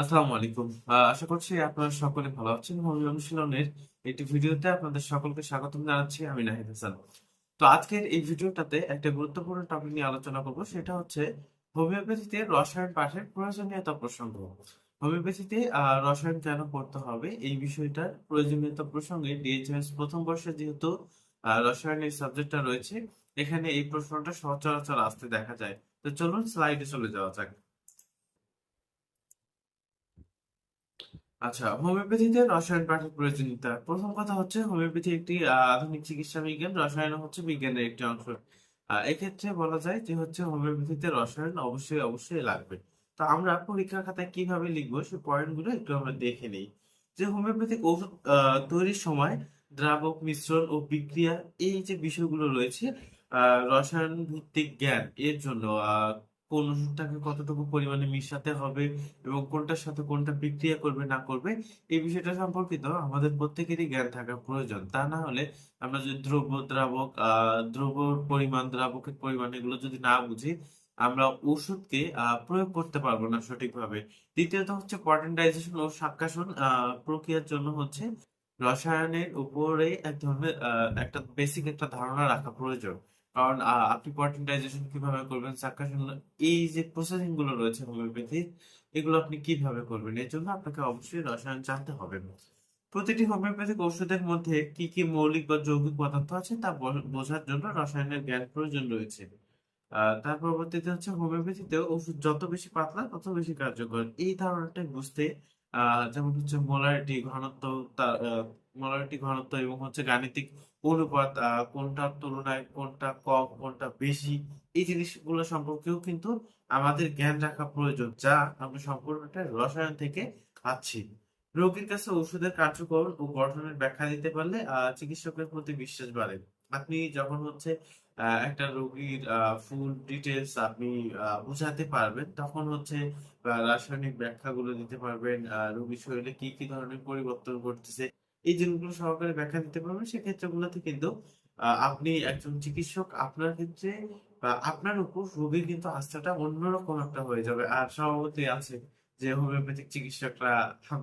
আসসালামু আলাইকুম। আশা করছি আপনারা সকলে ভালো আছেন অনুশীলনের একটি ভিডিওতে আপনাদের সকলকে স্বাগতম জানাচ্ছি, আমি নাহিদ হাসান। তো আজকের এই ভিডিওটাতে একটা গুরুত্বপূর্ণ টপিক নিয়ে আলোচনা করব, সেটা হচ্ছে হোমিওপ্যাথিতে রসায়ন পাঠের প্রয়োজনীয়তা প্রসঙ্গ। হোমিওপ্যাথিতে রসায়ন কেন পড়তে হবে? এই বিষয়টার প্রয়োজনীয়তা প্রসঙ্গে ডিএইচএস প্রথম বর্ষে যেহেতু রসায়নের সাবজেক্টটা রয়েছে, এখানে এই প্রশ্নটা সচরাচর আসতে দেখা যায়। তো চলুন স্লাইডে চলে যাওয়া যাক। আচ্ছা হোমিওপ্যাথিতে রসায়ন পাঠের প্রয়োজনীয়তা প্রথম কথা হচ্ছে হোমিওপ্যাথি একটি আধুনিক চিকিৎসা বিজ্ঞান রসায়ন হচ্ছে বিজ্ঞানের একটি অংশ। এক্ষেত্রে বলা যায় যে হচ্ছে হোমিওপ্যাথিতে রসায়ন অবশ্যই অবশ্যই লাগবে। তো আমরা পরীক্ষার খাতায় কীভাবে লিখব সেই পয়েন্টগুলো একটু আমরা দেখে নিই। যে হোমিওপ্যাথিক ওষুধ আহ, তৈরির সময় দ্রাবক মিশ্রণ ও বিক্রিয়া এই যে বিষয়গুলো রয়েছে আহ, রসায়ন ভিত্তিক জ্ঞান এর জন্য কোন ওষুধটাকে কতটুকু পরিমাণে মিশাতে হবে এবং কোনটার সাথে কোনটা বিক্রিয়া করবে, না করবে, এই বিষয়টা সম্পর্কিত আমাদের প্রত্যেকেরই জ্ঞান থাকা প্রয়োজন। তা না হলে আমরা যদি দ্রব্য দ্রাবক আহ দ্রব্যর পরিমাণ, দ্রাবকের পরিমাণ এগুলো যদি না বুঝি, আমরা ওষুধকে প্রয়োগ করতে পারব না সঠিকভাবে। দ্বিতীয়ত হচ্ছে পটেন্টাইজেশন ও সাক্ষাসন প্রক্রিয়ার জন্য হচ্ছে রসায়নের উপরে এক ধরনের একটা বেসিক একটা ধারণা রাখা প্রয়োজন। কারণ আপনি পটেন্টাইজেশন কীভাবে করবেন সাবকাশন এই যে প্রসেসিংগুলো রয়েছে হোমিওপ্যাথি এগুলো আপনি কীভাবে করবেন, এর জন্য আপনাকে অবশ্যই রসায়ন জানতে হবে। প্রতিটি হোমিওপ্যাথিক ওষুধের মধ্যে কি কি মৌলিক বা যৌগিক পদার্থ আছে তা বোঝার জন্য রসায়নের জ্ঞান প্রয়োজন রয়েছে। তার পরবর্তীতে হচ্ছে হোমিওপ্যাথিতে ওষুধ যত বেশি পাতলা, তত বেশি কার্যকর। এই ধারণাটা বুঝতে যেমন হচ্ছে মোলারিটি ঘনত্ব মোলারিটি ঘনত্ব এবং হচ্ছে গাণিতিক অনুপাত কোনটার তুলনায় কোনটা কম, কোনটা বেশি, এই জিনিসগুলো সম্পর্কেও কিন্তু আমাদের জ্ঞান রাখা প্রয়োজন, যা আমরা সম্পূর্ণটা রসায়ন থেকে পাচ্ছি। রোগীর কাছে ওষুধের কার্যকর ও গঠনের ব্যাখ্যা দিতে পারলে চিকিৎসকের প্রতি বিশ্বাস বাড়ে। আপনি যখন হচ্ছে একটা রোগীর ফুল ডিটেলস আপনি বোঝাতে পারবেন, তখন হচ্ছে রাসায়নিক ব্যাখ্যাগুলো দিতে পারবেন রোগীর শরীরে কি কি ধরনের পরিবর্তন ঘটতেছে এই জিনিসগুলো সহকারে ব্যাখ্যা দিতে পারবেন। সেক্ষেত্রেগুলোতে কিন্তু আপনি একজন চিকিৎসক, আপনার ক্ষেত্রে আপনার উপর রোগীর কিন্তু আস্থাটা অন্যরকম একটা হয়ে যাবে। আর স্বভাবতই আছে যে, হোমিওপ্যাথিক চিকিৎসকরা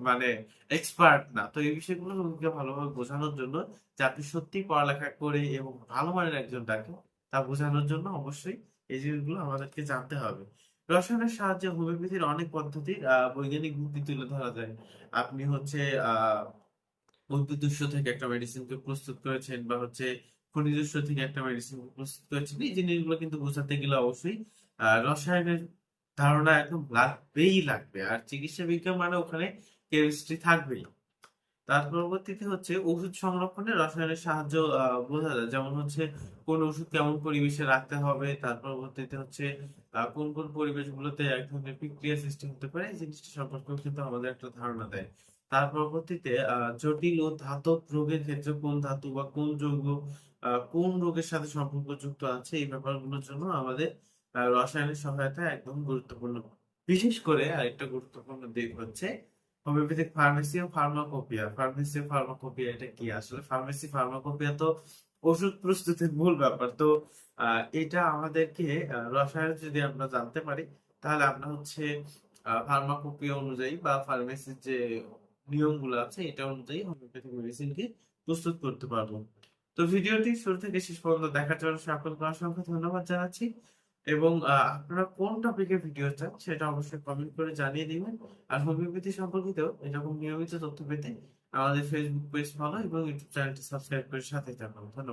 মানে এক্সপার্ট না। তো এই বিষয়গুলো রোগীকে ভালোভাবে বোঝানোর জন্য যে, আপনি সত্যি পড়ালেখা করে এবং ভালো মানের একজন ডাক্তার, তা বোঝানোর জন্য অবশ্যই এই জিনিসগুলো আমাদেরকে জানতে হবে। রসায়নের সাহায্যে হোমিওপ্যাথির অনেক পদ্ধতির বৈজ্ঞানিক ভিত্তি তুলে ধরা যায়। আপনি হচ্ছে আহ উদ্ভিদ থেকে একটা মেডিসিনকে প্রস্তুত করেছেন বা হচ্ছে খনিজ থেকে একটা মেডিসিন প্রস্তুত করেছেন, এই জিনিসগুলো কিন্তু বোঝাতে গেলে অবশ্যই রসায়নের ধারণা একদম লাগবেই লাগবে। আর চিকিৎসা বিজ্ঞান মানে ওখানে কেমিস্ট্রি থাকবেই। তার পরবর্তীতে হচ্ছে ওষুধ সংরক্ষণে রসায়নের সাহায্য বোঝা যায়। যেমন হচ্ছে কোন ওষুধ কেমন পরিবেশে রাখতে হবে, তার পরবর্তীতে হচ্ছে কোন কোন পরিবেশগুলোতে এক ধরনের বিক্রিয়া সৃষ্টি হতে পারে, এই জিনিসটা সম্পর্কেও কিন্তু আমাদের একটা ধারণা দেয়। তার পরবর্তীতে জটিল ও ধাতব রোগের ক্ষেত্রে কোন ধাতু বা কোন যৌগ কোন রোগের সাথে সম্পর্কযুক্ত আছে, এই ব্যাপারগুলোর জন্য আমাদের রসায়নের সহায়তা একদম গুরুত্বপূর্ণ। বিশেষ করে আরেকটা গুরুত্বপূর্ণ দিক হচ্ছে হোমিওপ্যাথিক ফার্মেসি ও ফার্মাকোপিয়া। ফার্মেসি ও ফার্মাকোপিয়া এটা কি? আসলে ফার্মেসি, ফার্মাকোপিয়া তো ওষুধ প্রস্তুতের মূল ব্যাপার। তো এটা আমাদেরকে রসায়ন যদি আমরা জানতে পারি, তাহলে আমরা হচ্ছে ফার্মাকোপিয়া অনুযায়ী বা ফার্মেসির যে নিয়মগুলো আছে, এটা অনুযায়ী হোমিওপ্যাথিক মেডিসিনকে প্রস্তুত করতে পারব। তো ভিডিওটি শুরু থেকে শেষ পর্যন্ত দেখার জন্য সকলকে অসংখ্য ধন্যবাদ জানাচ্ছি এবং আপনারা কোন টপিকের ভিডিও চান সেটা অবশ্যই কমেন্ট করে জানিয়ে দিবেন। আর হোমিওপ্যাথি সম্পর্কিত এরকম নিয়মিত তথ্য পেতে আমাদের ফেসবুক পেজ ফলো এবং ইউটিউব চ্যানেলটি সাবস্ক্রাইব করে সাথে থাকুন। ধন্যবাদ।